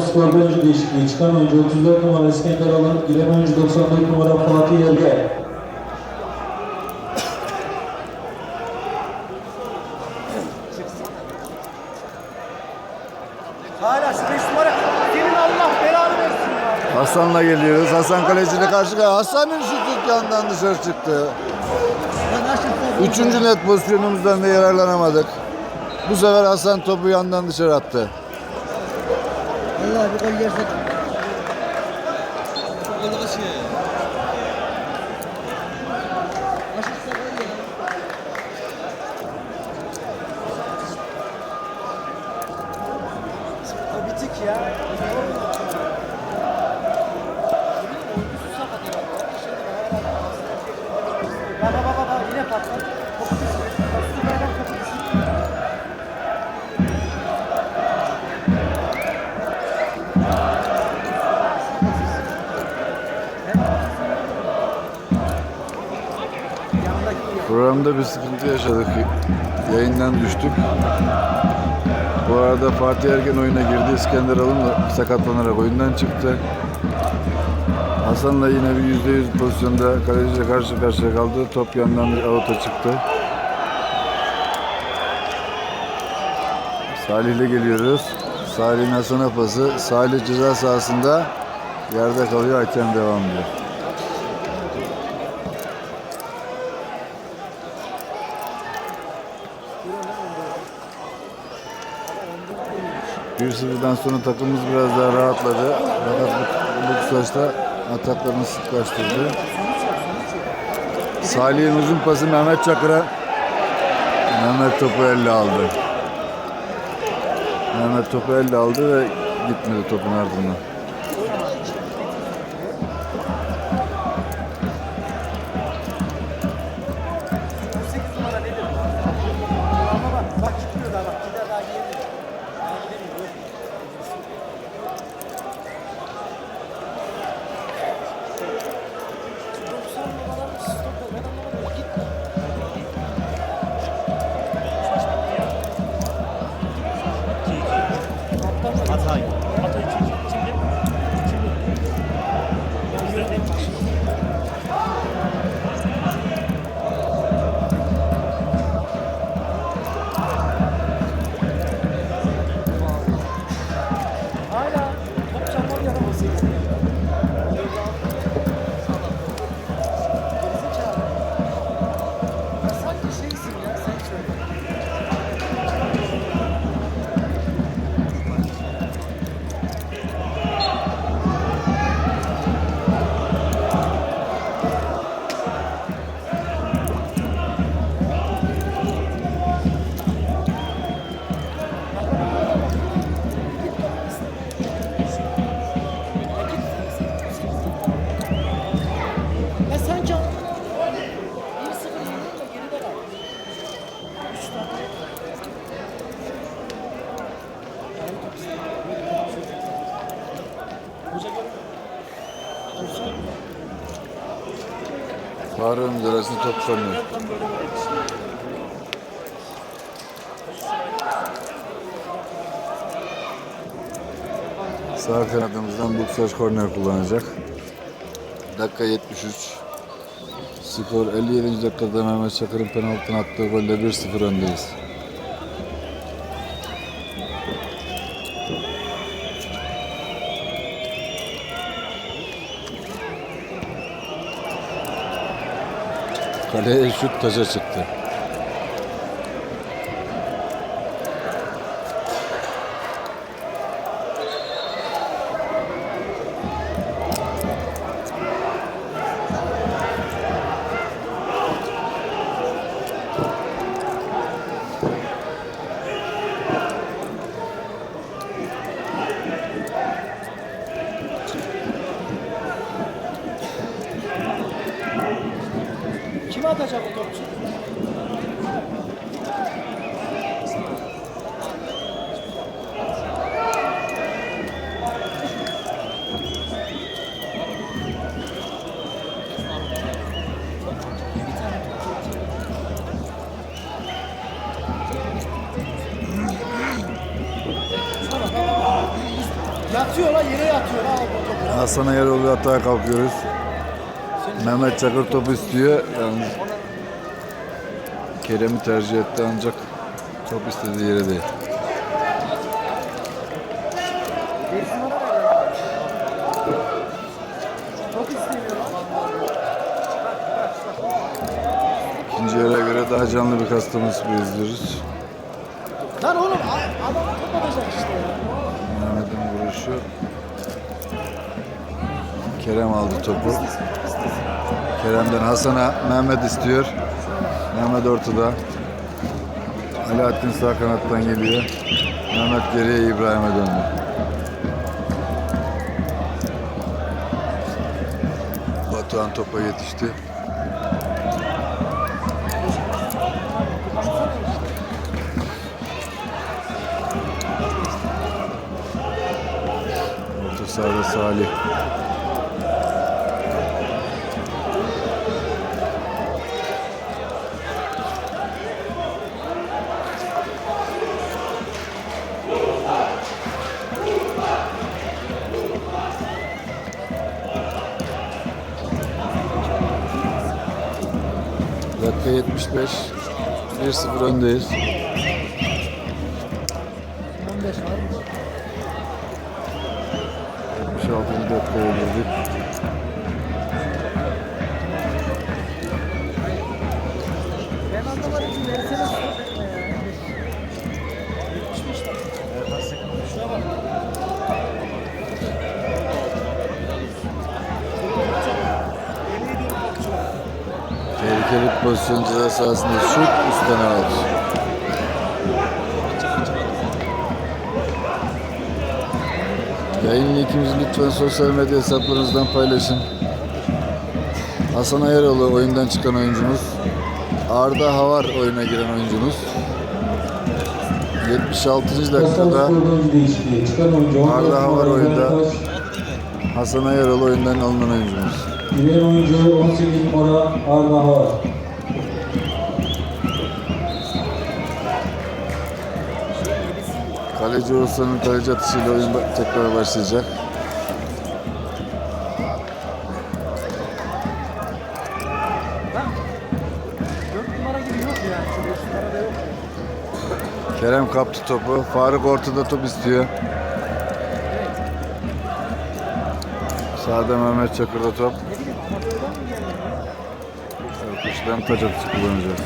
Skor oyuncu değişikliği çıkan oyuncu 34 numara İskender Alın, giren oyuncu 94 numara Fatih Yerge. Hala şu 5 numara. Senin Allah belanı versin ya. Hasan'la geliyoruz. Hasan kaleciyle karşı karşıya. Hasan'ın şutu yandan dışarı çıktı. Üçüncü net pozisyonumuzdan da yararlanamadık. Bu sefer Hasan topu yandan dışarı attı. Allah bir gol yersek. Gol ya. O bitik ya. Baba baba baba yine patladı. Programda bir sıkıntı yaşadık. Yayından düştük. Bu arada Fatih Ergen oyuna girdi. İskender Alın da sakatlanarak oyundan çıktı. Hasan'la yine bir yüzde yüz pozisyonda kaleciyle karşı karşıya kaldı. Top yandan avuta çıktı. Salih'le geliyoruz. Salih'in Hasan'a pası. Salih ceza sahasında yerde kalıyor. Hakem devam ediyor. Sıfırdan sonra takımımız biraz daha rahatladı. Fakat bu, bu süreçte ataklarını sıklaştırdı. Salih'in uzun pası Mehmet Çakır'a. Mehmet topu elle aldı. Mehmet topu elle aldı ve gitmedi topun ardından. Faruk'un müdahalesinde top kullanıyor. Sağ kanadımızdan Buksaş korner kullanacak. Dakika 73. Skor 57. dakikada Mehmet Çakır'ın penaltını attığı golle 1-0 öndeyiz. Kaleye şut taca çıktı. Hasan Ayaroğlu atağa kalkıyoruz. Mehmet Çakır topu istiyor. Yalnız Kerem'i tercih etti ancak top istediği yere değil. İkinci yere göre daha canlı bir Spor izliyoruz. Lan oğlum adam top atacak işte. Mehmet'in vuruşu. Kerem aldı topu. Kerem'den Hasan'a Mehmet istiyor. Mehmet ortada. Alaaddin sağ kanattan geliyor. Mehmet geriye İbrahim'e döndü. Batuhan topa yetişti. Orta sahada Salih. 75. 1-0 öndeyiz. Pozisyon ceza sahasında şut üstten out. Yayın linkimizi lütfen sosyal medya hesaplarınızdan paylaşın. Hasan Ayaroğlu oyundan çıkan oyuncumuz. Arda Havar oyuna giren oyuncumuz. 76. Kastamonu dakikada Spor'da oyuncu değişikliği. Çıkan oyuncu 14 Arda Havar oyunda. Hasan Ayaroğlu oyundan alınan oyuncumuz. Giren oyuncu 18 numara Arda Havar. Kaleci Oğuzhan'ın kaleci atışıyla oyun tekrar başlayacak. Lan 4 numara gibi yok yani. Şu 5 numarada yok. Kerem kaptı topu. Faruk ortada top istiyor. Sağda Mehmet Çakır'da top. Ne bileyim amatörden mi geldi? Kuşların taç atışı kullanacağız.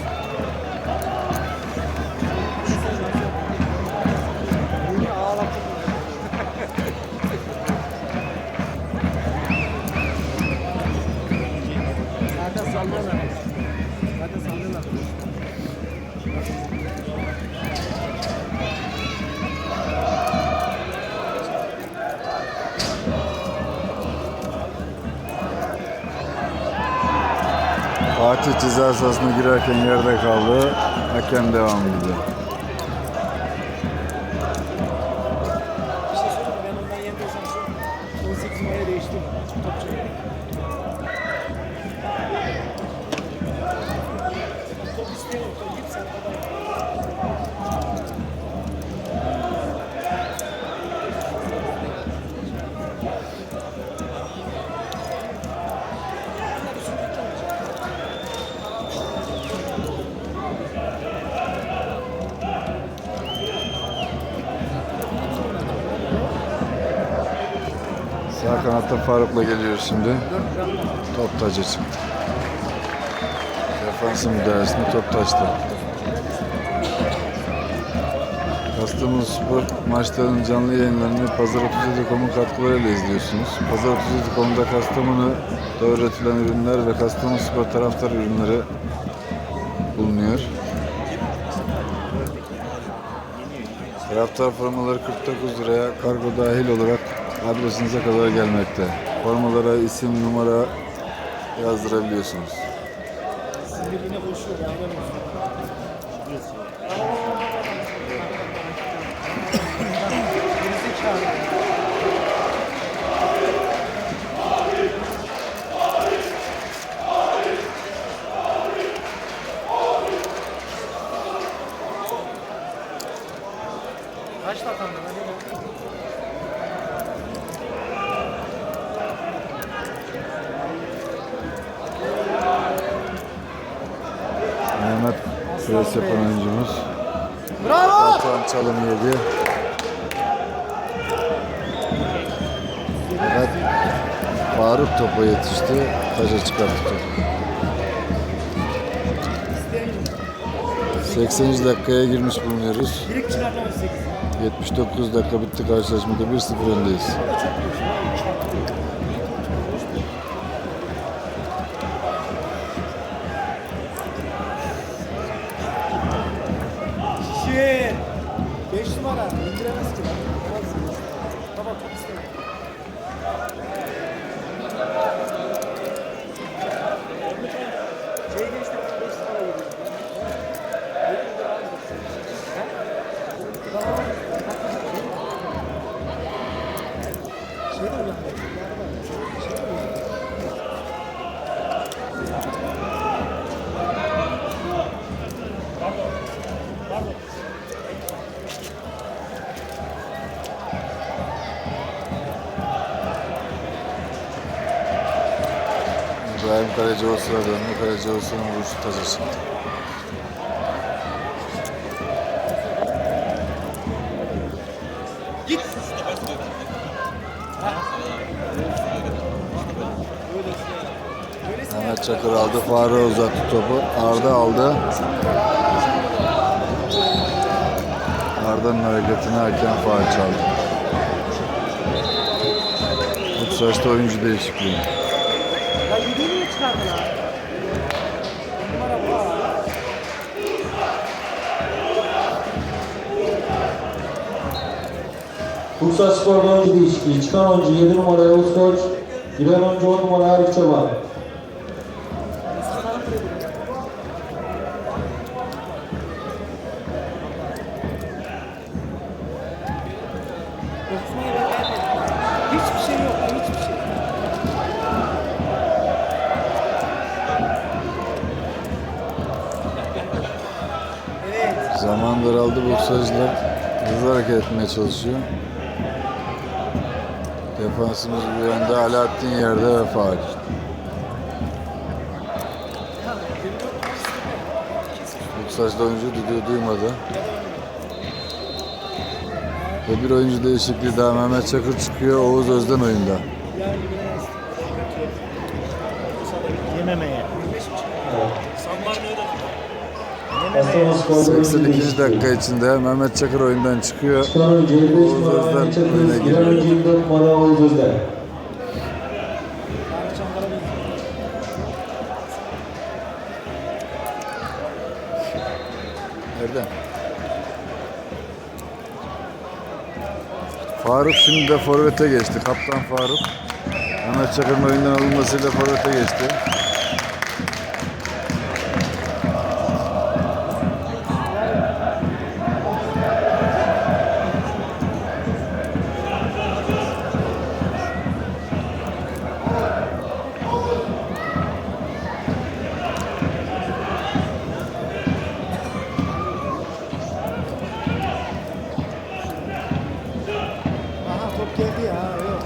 Fatih ceza sahasına girerken yerde kaldı. Hakem devam ediyor. Kanatta Faruk'la geliyor şimdi. Top taca çıktı. Defansın müdahalesinde top taçtı. Kastamonu Spor maçlarının canlı yayınlarını Pazar 37.com'un katkılarıyla izliyorsunuz. Pazar 37.com'da Kastamonu'da üretilen ürünler ve Kastamonu Spor taraftar ürünleri bulunuyor. Taraftar formaları 49 liraya kargo dahil olarak adresinize kadar gelmekte. Formalara isim, numara yazdırabiliyorsunuz. Sinir yine koşuyor. Ya, inanamıyorum. Gerizekalı ya. Kaç dakika? Hadi Pres yapan oyuncumuz. Bravo! Batuhan çalım yedi. Fakat Faruk topa yetişti. Taca çıkarttı topu. 80. dakikaya girmiş bulunuyoruz. Direkt çıkartma 18. 79 dakika bitti karşılaşmada 1-0 öndeyiz. Şişir. 5 numara. İndiremez ki lan. Olmaz. Tamam top istemiyor. Şey geçti. 5 numara geliyor. Şey de uyandı. Şey de uyandı. İbrahim sırada döndü. Sırada vuruşu taca çıktı. Mehmet Çakır aldı. Faruk'a uzattı topu. Arda aldı. Arda'nın hareketine hakem faal çaldı. Kutsaç'ta oyuncu değişikliği. Bursa Spor'da oyuncu değişikliği. Çıkan oyuncu 7 numara Yavuz Koç. Giren oyuncu 10 numara Arif Çoban. Zaman daraldı. Boksörcüler hızlı hareket etmeye çalışıyor. Defansımız bu yönde. Alaaddin yerde ve faal. Boksaçlı oyuncu düdüğü duymadı. Ve bir oyuncu değişikliği daha Mehmet Çakır çıkıyor. Oğuz Özden oyunda. Yememeye. Kastamonu Spor'da oyuncu 82. değişikliği. dakika içinde Mehmet Çakır oyundan çıkıyor. Çıkan oyuncu 55 Oğuz Özden oyuna giriyor. oyuncu 24 numara Oğuz Özden. Erdem. Faruk şimdi de forvete geçti. Kaptan Faruk. Mehmet Çakır'ın oyundan alınmasıyla forvete geçti. Aha top geldi ya. Yok.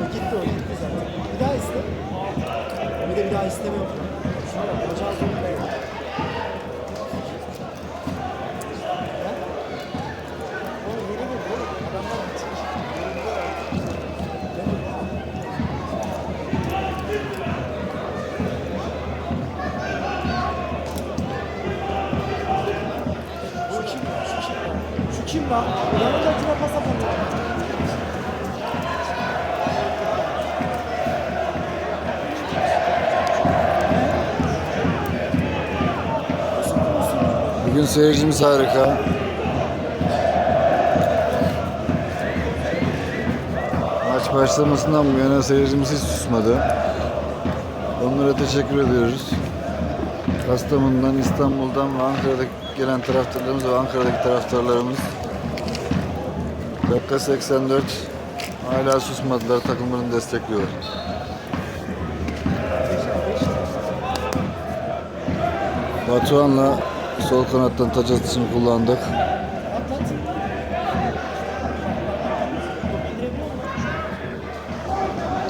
O gitti o gitti zaten. Bir daha iste. Bir de bir daha istemiyor. Şuna bak. Bacağı zorunda ya. Ya. Oğlum yeni mi bu? Adamlar çıkmış. Yorumda var. Değil mi? Şu kim? Şu kim lan? Şu kim lan? Yanındakine pas atamıyor. Bugün seyircimiz harika. Maç başlamasından bu yana seyircimiz hiç susmadı. Onlara teşekkür ediyoruz. Kastamonu'dan, İstanbul'dan ve Ankara'da gelen taraftarlarımız ve Ankara'daki taraftarlarımız. Dakika 84. Hala susmadılar, takımlarını destekliyorlar. Batuhan'la sol kanattan taç atışını kullandık.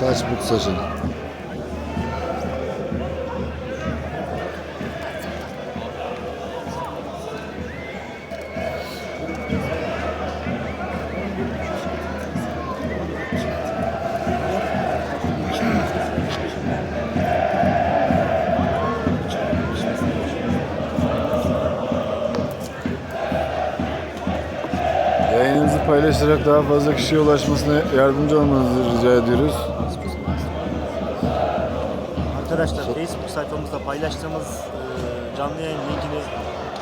Taç Butsaş'ın. paylaşarak daha fazla kişiye ulaşmasına yardımcı olmanızı rica ediyoruz. Arkadaşlar Facebook sayfamızda paylaştığımız e, canlı yayın linkini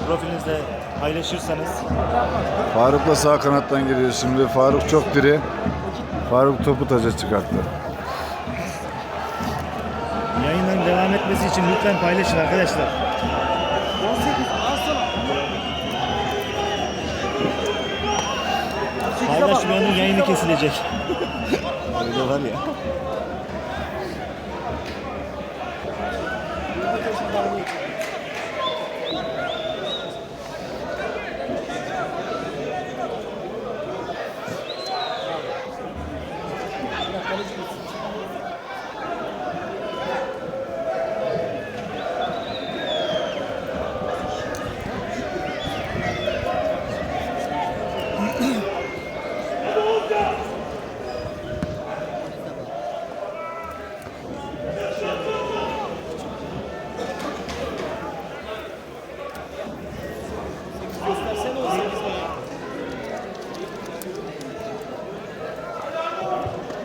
profilinizde paylaşırsanız Faruk'la sağ kanattan geliyor şimdi. Faruk çok diri. Faruk topu taca çıkarttı. yayınların devam etmesi için lütfen paylaşın arkadaşlar. Paylaşmayanın yayını kesilecek. Öyle var ya.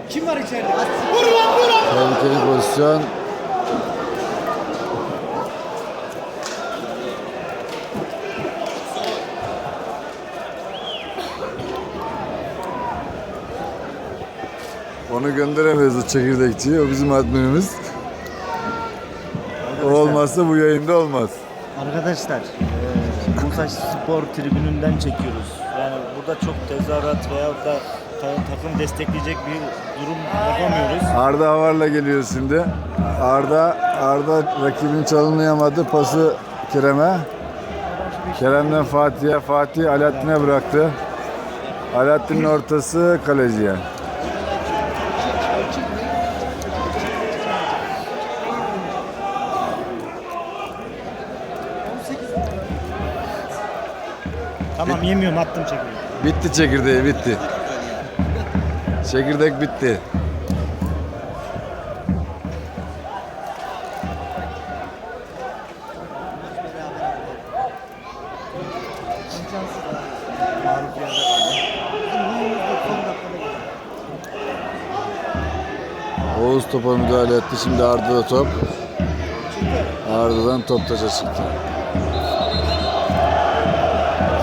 Kim var içeride? Vur lan vur lan. Tehlikeli pozisyon. Onu gönderemeyiz o çekirdekçiyi. O bizim adminimiz. O olmazsa bu yayında olmaz. Arkadaşlar, e, Bursaç Spor tribününden çekiyoruz. Yani burada çok tezahürat veyahut da takım destekleyecek bir durum yapamıyoruz. Arda Havar'la geliyor şimdi. Arda Arda rakibin çalınmayamadı pası Kerem'e. Kerem'den Fatih'e, Fatih Alaaddin'e bıraktı. Alaaddin'in ortası kaleciye. Tamam yemiyorum attım çekiyorum. Bitti çekirdeği bitti. Çekirdek bitti. Oğuz topa müdahale etti. Şimdi Arda'da top. Arda'dan top taça çıktı.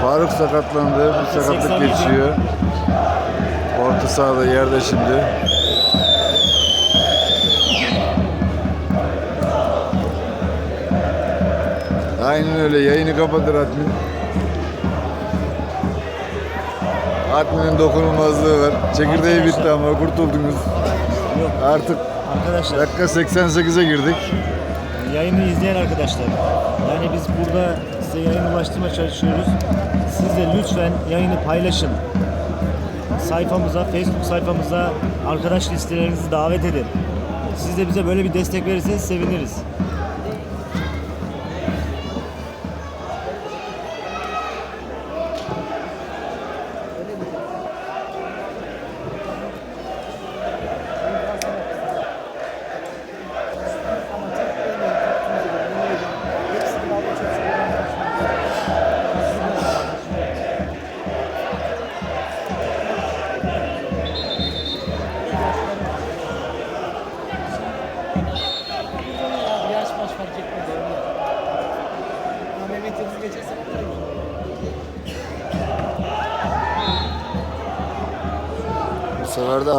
Faruk sakatlandı. Bir sakatlık 87. geçiyor. Orta sahada yerde şimdi. Aynen öyle. Yayını kapatır admin. Admin'in dokunulmazlığı var. Çekirdeği bitti ama kurtuldunuz. Yok Artık arkadaşlar dakika 88'e girdik. yayını izleyen arkadaşlar. Yani biz burada size yayın ulaştırmaya çalışıyoruz. Siz de lütfen yayını paylaşın. Sayfamıza, Facebook sayfamıza arkadaş listelerinizi davet edin. Siz de bize böyle bir destek verirseniz seviniriz.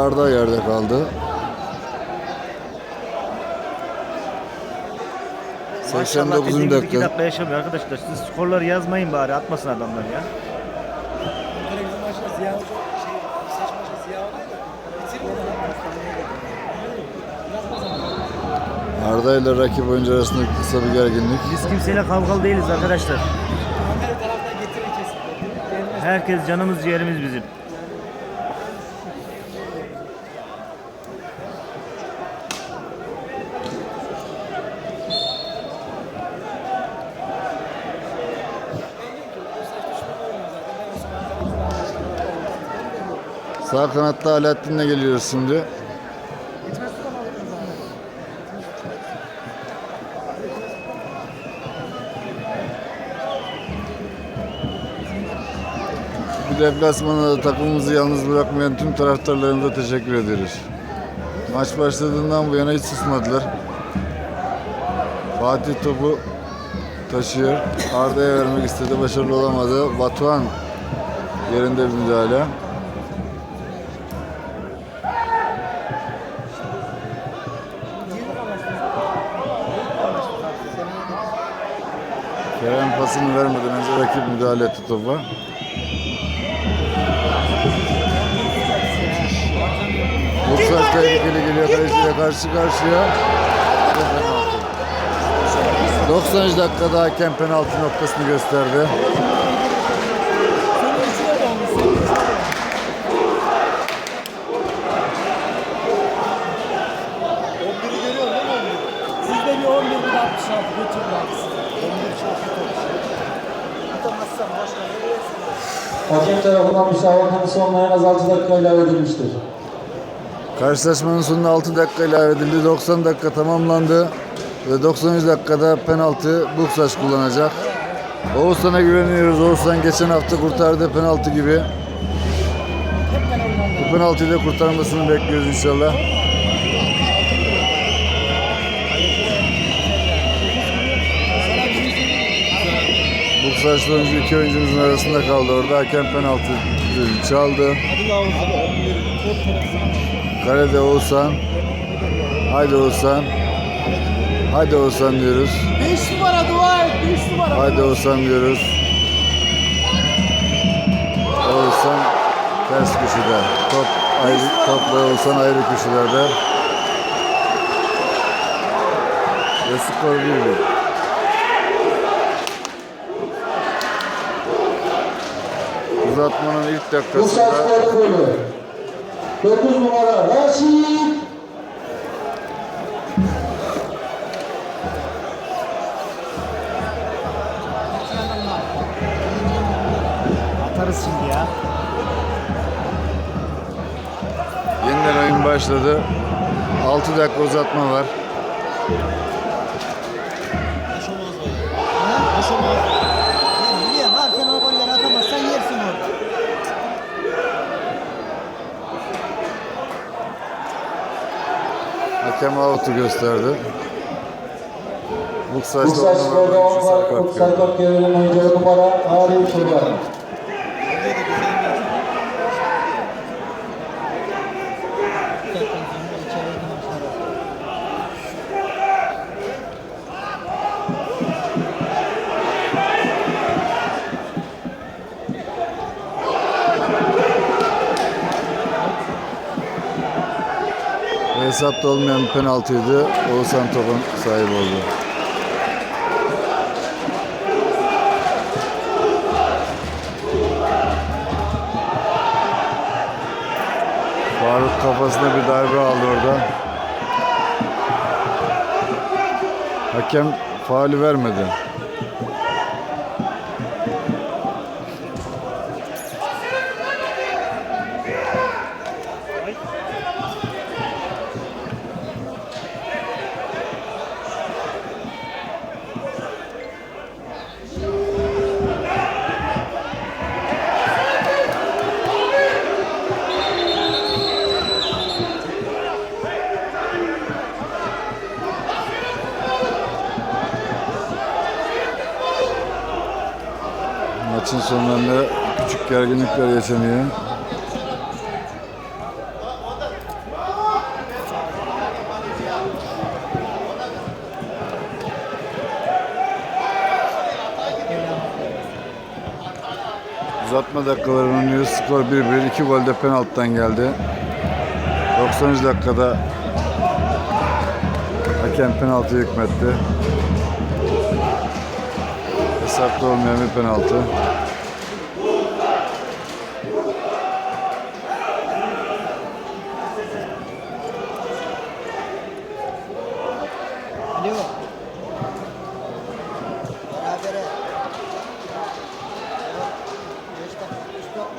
Arda yerde kaldı. Maşallah 89. bizim gibi iki dakika. dakika yaşamıyor arkadaşlar. Siz skorları yazmayın bari atmasın adamlar ya. televizyon Ziya şey Ziya. Arda ile rakip oyuncu arasında kısa bir gerginlik. Biz kimseyle kavgalı değiliz arkadaşlar. Her taraftan getire kesin. Herkes canımız ciğerimiz bizim. Sağ kanatta Alaaddin'le geliyoruz şimdi. Bir deplasmanda da takımımızı yalnız bırakmayan tüm taraftarlarımıza teşekkür ediyoruz. Maç başladığından bu yana hiç susmadılar. Fatih topu taşıyor. Arda'ya vermek istedi. Başarılı olamadı. Batuhan yerinde bir müdahale. Kerem pasını vermeden önce rakip müdahale etti topa. Bursa tehlikeli geliyor kaleciyle karşı karşıya. Ve penaltı. 90 dakikada hakem penaltı noktasını gösterdi. Sizde bir 11 bir 66 götürün abi size. 11 çok kötü Atamazsan başka ne diyorsun? Hakem tarafından müsabakanın sonuna en az 6 dakika ilave edilmiştir. Karşılaşmanın sonuna 6 dakika ilave edildi. 90 dakika tamamlandı. Ve 90. dakikada penaltı Buksaç kullanacak. Oğuzhan'a güveniyoruz. Oğuzhan geçen hafta kurtardı penaltı gibi. Bu penaltıyı da kurtarmasını bekliyoruz inşallah. Buksaçlı oyuncu iki oyuncumuzun arasında kaldı orada. Hakem penaltı çaldı. Kalede Oğuzhan. Haydi Oğuzhan. Haydi Oğuzhan diyoruz. 5 numara dua et 5 numara. Haydi Oğuzhan diyoruz. Oğuzhan ters köşede. Top ayrı, topla Oğuzhan ayrı köşelerde. Ve skor 1-1. Uzatmanın ilk dakikasında Kulübü. 9 numara Raşit. Atarız şimdi ya. yeniden oyun başladı. 6 dakika uzatma var. Hakem out'u gösterdi. Buksaç'ta Bursa Spor'da 10 sarı var. görevlenen oyuncu numara Arif Turgan. Hesapta olmayan penaltıydı. Oğuzhan topun sahibi oldu. Faruk kafasına bir darbe aldı orada. Hakem faali vermedi. Maçın sonlarında küçük gerginlikler yaşanıyor. Uzatma dakikaları oynuyor. Skor 1-1. 2 gol de penaltıdan geldi. 90. dakikada hakem penaltı hükmetti. Hesapta olmayan bir penaltı. Alo. Berabere. Yok.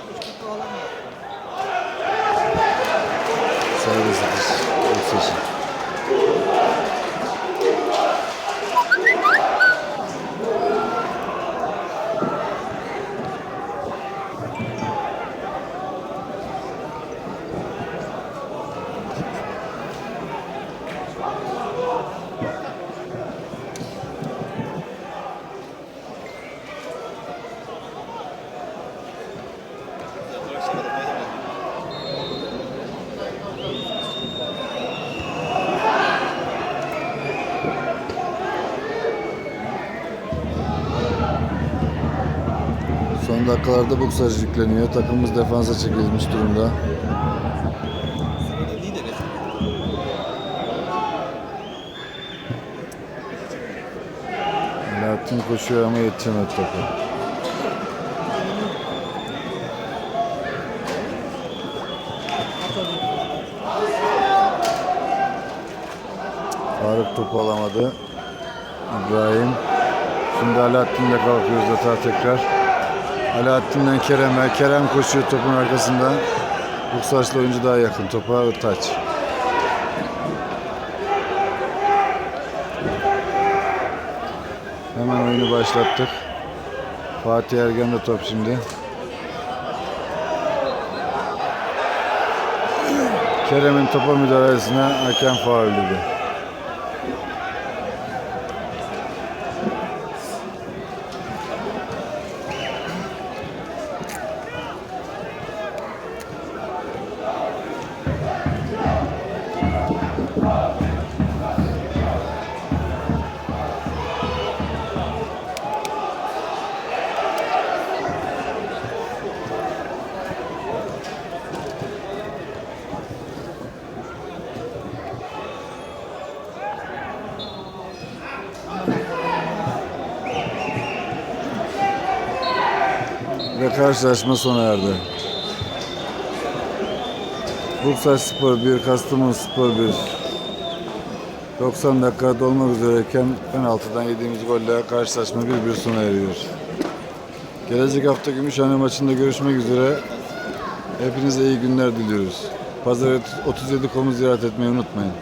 Son dakikalarda Buksaj yükleniyor. Takımımız defansa çekilmiş durumda. Alaaddin koşuyor ama yetişemedi topa. Faruk topu alamadı. İbrahim. Şimdi Alaaddin'le kalkıyoruz hata tekrar. Alaaddin'den Kerem'e. Kerem koşuyor topun arkasında. Buksaçlı oyuncu daha yakın. Topa taç. Hemen oyunu başlattık. Fatih Ergen de top şimdi. Kerem'in topa müdahalesine hakem faul dedi. Ve karşılaşma sona erdi. Bursa Spor 1, Kastamonu Spor 1. 90 dakika dolmak üzereyken penaltıdan yediğimiz golle karşılaşma 1-1 sona eriyor. Gelecek hafta Gümüşhane maçında görüşmek üzere. Hepinize iyi günler diliyoruz. Pazar 37.com'u ziyaret etmeyi unutmayın.